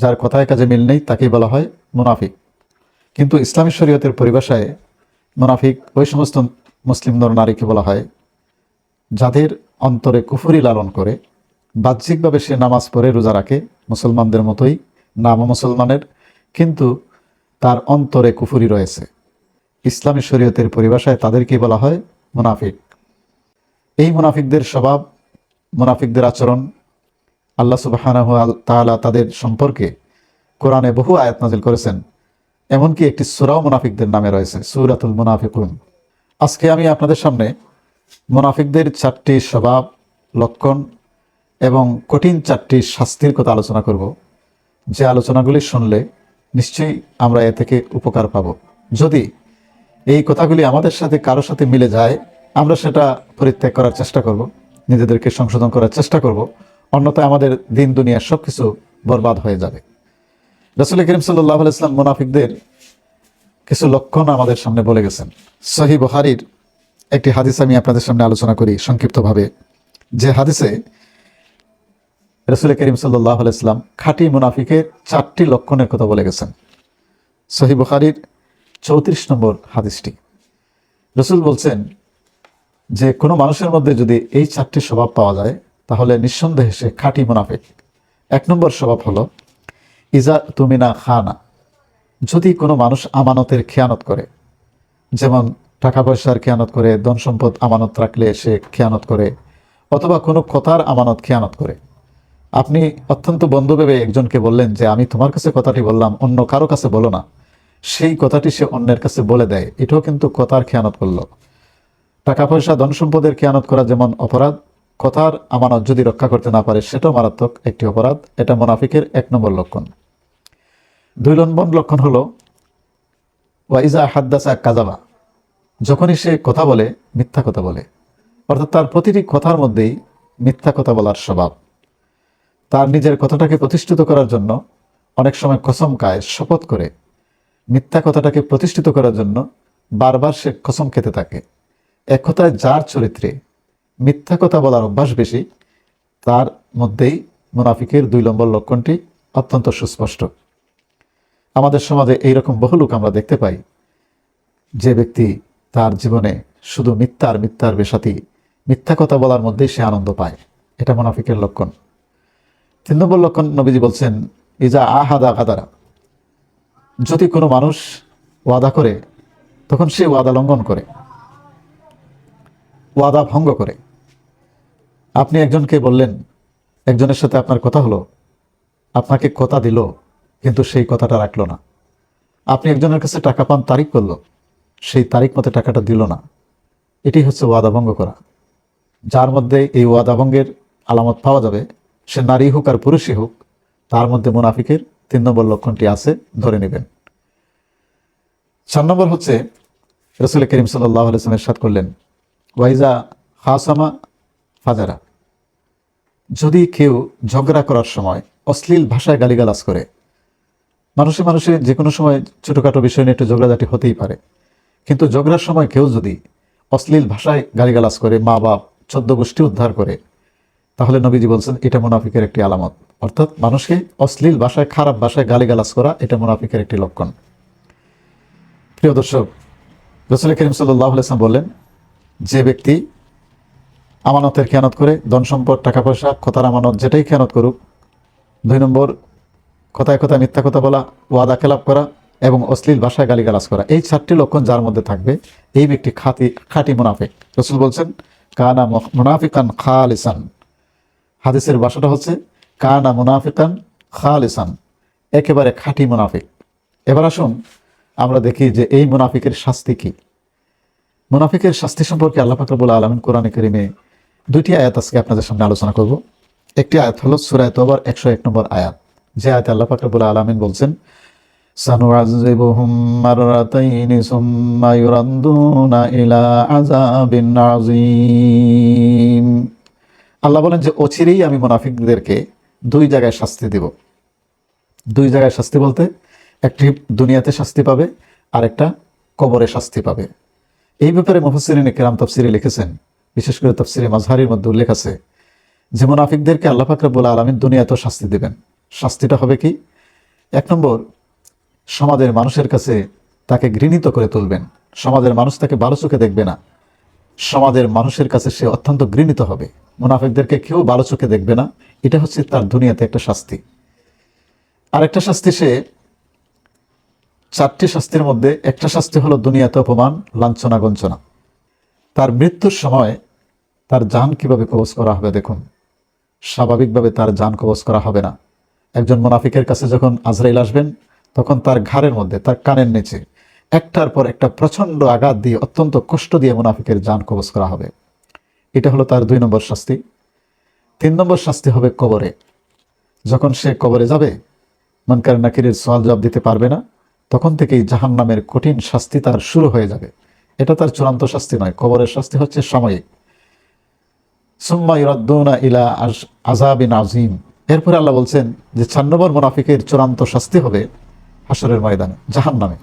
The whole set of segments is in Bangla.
যার কথায় কাজে মিল নেই তাকেই বলা হয় মুনাফিক। কিন্তু ইসলামী শরীয়তের পরিভাষায় মুনাফিক ওই সমস্ত মুসলিম নর নারীকে বলা হয়, যাদের অন্তরে কুফুরি লালন করে, বাহ্যিকভাবে সে নামাজ পড়ে, রোজা রাখে, মুসলমানদের মতোই, নাম মুসলমানের, কিন্তু তার অন্তরে কুফুরি রয়েছে। ইসলামী শরীয়তের পরিভাষায় তাদেরকে বলা হয় মুনাফিক। এই মুনাফিকদের স্বভাব, মুনাফিকদের আচরণ আল্লাহ সুবাহানাহ তাআলা তাদের সম্পর্কে কোরআনে বহু আয়াত নাজিল করেছেন। এমনকি একটি সুরাও মুনাফিকদের নামে রয়েছে, সুরাতুল মুনাফিকুন। আজকে আমি আপনাদের সামনে মুনাফিকদের চারটি স্বভাব, লক্ষণ এবং কঠিন চারটি শাস্তির কথা আলোচনা করব। যে আলোচনাগুলি শুনলে নিশ্চয়ই আমরা এ থেকে উপকার পাব। যদি এই কথাগুলি আমাদের সাথে কারোর সাথে মিলে যায়, আমরা সেটা পরিত্যাগ করার চেষ্টা করব, নিজেদেরকে সংশোধন করার চেষ্টা করব। অন্যথায় আমাদের দিন দুনিয়ার সব কিছু বরবাদ হয়ে যাবে। রসুল করিম সাল্লাহ ইসলাম মুনাফিকদের কিছু লক্ষণ আমাদের সামনে বলে গেছেন। সহি বহারির একটি হাদিস আমি আপনাদের সামনে আলোচনা করি সংক্ষিপ্তভাবে। যে হাদিসে রসুল করিম সাল্লাহ ইসলাম খাঁটি মুনাফিকের চারটি লক্ষণের কথা বলে গেছেন। সহি বুখারির চৌত্রিশ নম্বর হাদিসটি। রসুল বলছেন যে কোনো মানুষের মধ্যে যদি এই চারটি স্বভাব পাওয়া যায় তাহলে নিঃসন্দেহে সে খাঁটি মুনাফিক। এক নম্বর স্বভাব হলো, ইজা তুমিনা খানা। যদি কোনো মানুষ আমানতের খেয়ানত করে, যেমন টাকা পয়সার খেয়ানত করে, ধন সম্পদ আমানত রাখলে সে খেয়ানত করে, অথবা কোনো কথার আমানত খেয়ানত করে, আপনি অত্যন্ত বন্ধু ভেবে একজনকে বললেন যে, আমি তোমার কাছে কথাটি বললাম, অন্য কারও কাছে বলো না। সেই কথাটি সে অন্যের কাছে বলে দেয়। এটাও কিন্তু কথার খেয়ানত করল। টাকা পয়সা, ধন সম্পদের খেয়ানত করা যেমন অপরাধ কথার আমানত যদি রক্ষা করতে না পারে, সেটাও মারাত্মক একটি অপরাধ। এটা মোনাফিকের এক নম্বর লক্ষণ। দুই নম্বর লক্ষণ হলো, ওয়াইজা হাদ্দাসা কাজাবা যখনই সে কথা বলে, মিথ্যা কথা বলে, অর্থাৎ তার প্রতিটি কথার মধ্যেই মিথ্যা কথা বলার স্বভাব। তার নিজের কথাটাকে প্রতিষ্ঠিত করার জন্য অনেক সময় কসম কায় শপথ করে। মিথ্যা কথাটাকে প্রতিষ্ঠিত করার জন্য বারবার সে কসম খেতে থাকে। এক কথায় যার চরিত্রে মিথ্যা কথা বলার অভ্যাস বেশি, তার মধ্যেই মুনাফিকের দুই নম্বর লক্ষণটি অত্যন্ত সুস্পষ্ট। আমাদের সমাজে এইরকম বহু লোক আমরা দেখতে পাই, যে ব্যক্তি তার জীবনে শুধু মিথ্যার মিথ্যার বেশাতি মিথ্যা কথা বলার মধ্যেই সে আনন্দ পায়। এটা মুনাফিকের লক্ষণ। তিন নম্বর লক্ষণ নবীজি বলছেন, ইজা আহাদা গাদারা। যদি কোনো মানুষ ওয়াদা করে, তখন সে ওয়াদা লঙ্ঘন করে, ওয়াদা ভঙ্গ করে। আপনি একজনকে বললেন, একজনের সাথে আপনার কথা হলো, আপনাকে কথা দিল, কিন্তু সেই কথাটা রাখল না। আপনি একজনের কাছে টাকা পান তারিখ করল, সেই তারিখ মতো টাকাটা দিল না। এটি হচ্ছে ওয়াদা ভঙ্গ করা। যার মধ্যে এই ওয়াদা ভঙ্গের আলামত পাওয়া যাবে, সে নারী হোক আর পুরুষই হোক, তার মধ্যে মুনাফিকের তিন নম্বর লক্ষণটি আছে, ধরে নেবেন। চার নম্বর হচ্ছে, রসুল করিম সাল্লাহ আলসালামের সাথ করলেন, ওয়াইজা হাসামা ফাজারা যদি কেউ ঝগড়া করার সময় অশ্লীল ভাষায় গালিগালাজ করে, মানুষে মানুষে যে কোনো সময় ছোটোখাটো বিষয় নিয়ে একটু ঝগড়াঝাটি হতেই পারে। কিন্তু ঝগড়ার সময় কেউ যদি অশ্লীল ভাষায় গালিগালাজ করে, মা বাপ চোদ্দ গোষ্ঠী উদ্ধার করে, তাহলে নবীজি বলছেন, এটা মুনাফিকের একটি আলামত। অর্থাৎ মানুষকে অশ্লীল ভাষায়, খারাপ ভাষায় গালিগালাজ করা, এটা মুনাফিকের একটি লক্ষণ। প্রিয় দর্শক, রসুল করিম সাল্লাহ বললেন, যে ব্যক্তি আমানতের খেয়ানত করে, ধন সম্পদ, টাকা পয়সা, কথার আমানত, যেটাই খেয়ানত করুক। দুই নম্বর, কথায় কথায় মিথ্যা কথা বলা, ওয়াদা খেলাপ করা এবং অশ্লীল ভাষায় গালিগালাজ করা। এই চারটি লক্ষণ যার মধ্যে থাকবে। এই ব্যক্তি খাতি, খাঁটি মুনাফিক। রসুল বলছেন, কানা মুনাফিকান খালিসান। হাদিসের ভাষাটা হচ্ছে, কানা মুনাফিকান খালিসান। একেবারে খাঁটি মুনাফিক। এবার আসুন, আমরা দেখি যে এই মুনাফিকের শাস্তি কি। মুনাফিকের শাস্তি সম্পর্কে আল্লাহ ফাকরবুল আলমিন কোরআনে করিমে দুইটি আয়াত আজকে আপনাদের সামনে আলোচনা করব। একটি আয়াত হলো সুরায় তোবার একশো এক নম্বর আয়াত। যে আয়াত আল্লাহ ফাকরবুল আলমিন বলছেন আল্লাহ বলেন যে অচিরেই আমি মুনাফিকদেরকে দুই জায়গায় শাস্তি দেব। দুই জায়গায় শাস্তি বলতে একটি দুনিয়াতে শাস্তি পাবে আর একটা কবরে শাস্তি পাবে। এই ব্যাপারে মুফাসসিরিন কেরাম তফসিরে লিখেছেন বিশেষ করে তফসিরে মাজহারির মধ্যে উল্লেখ আছে, যে মুনাফিকদেরকে আল্লাহ ফাকরাবুল আলমিন দুনিয়াতেও শাস্তি দেবেন। শাস্তিটা হবে কি? এক নম্বর, সমাজের মানুষের কাছে তাকে ঘৃণিত করে তুলবেন। সমাজের মানুষ তাকে ভালো চোখে দেখবে না। সমাজের মানুষের কাছে সে অত্যন্ত ঘৃণিত হবে। মুনাফিকদেরকে কেউ ভালো চোখে দেখবে না। এটা হচ্ছে তার দুনিয়াতে একটা শাস্তি। আরেকটা শাস্তি সে, চারটি শাস্তির মধ্যে একটা শাস্তি হলো দুনিয়াতে অপমান, লাঞ্ছনা, গঞ্চনা। তার মৃত্যুর সময় তার জান কীভাবে কবজ করা হবে দেখুন। স্বাভাবিকভাবে তার জান কবজ করা হবে না। একজন মুনাফিকের কাছে যখন আজরাইল আসবেন, তখন তার ঘাড়ের মধ্যে, তার কানের নিচে একটার পর একটা প্রচণ্ড আঘাত দিয়ে, অত্যন্ত কষ্ট দিয়ে মুনাফিকের জান কবজ করা হবে। এটা হলো তার দুই নম্বর শাস্তি। তিন নম্বর শাস্তি হবে কবরে। যখন সে কবরে যাবে, মনকার নাকিরের সওয়াল জবাব দিতে পারবে না, তখন থেকেই জাহান নামের কঠিন শাস্তি তার শুরু হয়ে যাবে। এটা তার চূড়ান্ত শাস্তি নয়, কবরের শাস্তি হচ্ছে সাময়িক। সুম্মা ইরাদ্দুনা ইলা আজ- আযাবিন আজিম এরপরে আল্লাহ বলছেন যে চার নম্বর মুনাফিকের চূড়ান্ত শাস্তি হবে হাসরের ময়দানে জাহান নামে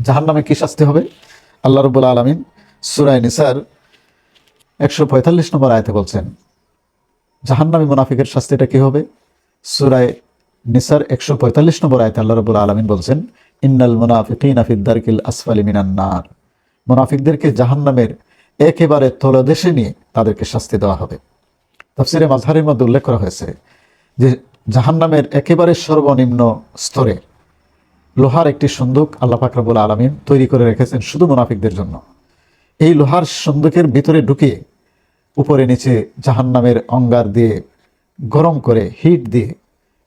জাহান নামে কি শাস্তি হবে? আল্লাহ রবুল্লা আলমিন সুরায় নিসার একশো পঁয়তাল্লিশ নম্বর আয়তে বলছেন, জাহান্নামী মুনাফিকের শাস্তিটা কি হবে? সুরায় নিসার একশো পঁয়তাল্লিশ নম্বর আয়তে আল্লাহ রবুল আলমিন বলছেন, ইন্নাল মুনাফিকিন আফিদ্দারকিল আসফালি মিনান নার। মুনাফিকদেরকে জাহান্নামের একেবারে তলদেশে নিয়ে তাদেরকে শাস্তি দেওয়া হবে। তাফসিরে মাঝহারের মধ্যে উল্লেখ করা হয়েছে যে, জাহান্নামের একেবারে সর্বনিম্ন স্তরে লোহার একটি সন্দুক আল্লাহ ফাকরাবুল আলমিন তৈরি করে রেখেছেন শুধু মুনাফিকদের জন্য। এই লোহার সন্দুকের ভিতরে ঢুকিয়ে উপরে নিচে জাহান্নামের অঙ্গার দিয়ে গরম করে হিট দিয়ে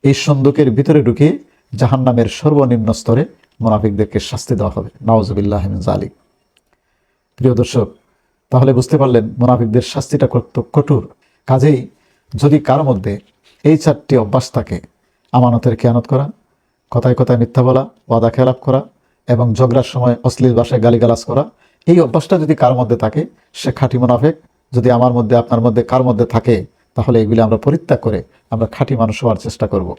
এই সন্দুকের ভিতরে ঢুকিয়ে জাহান্নামের সর্বনিম্ন স্তরে মুনাফিকদেরকে শাস্তি দেওয়া হবে। নওয়াজবিল্লাহ জালিক প্রিয় দর্শক, তাহলে বুঝতে পারলেন মুনাফিকদের শাস্তিটা কত কঠোর। কাজেই যদি কার মধ্যে এই চারটি অভ্যাস থাকে, আমানতের খেয়ানত করা, কথায় কথায় মিথ্যা বলা, ওয়াদা খেলাপ করা এবং ঝগড়ার সময় অশ্লীল ভাষায় গালিগালাজ করা, এই অভ্যাসটা যদি কার মধ্যে থাকে, সে খাঁটি মুনাফেক। যদি আমার মধ্যে, আপনার মধ্যে কার মধ্যে থাকে, তাহলে এগুলি আমরা পরিত্যাগ করে আমরা খাঁটি মানুষ হওয়ার চেষ্টা করব।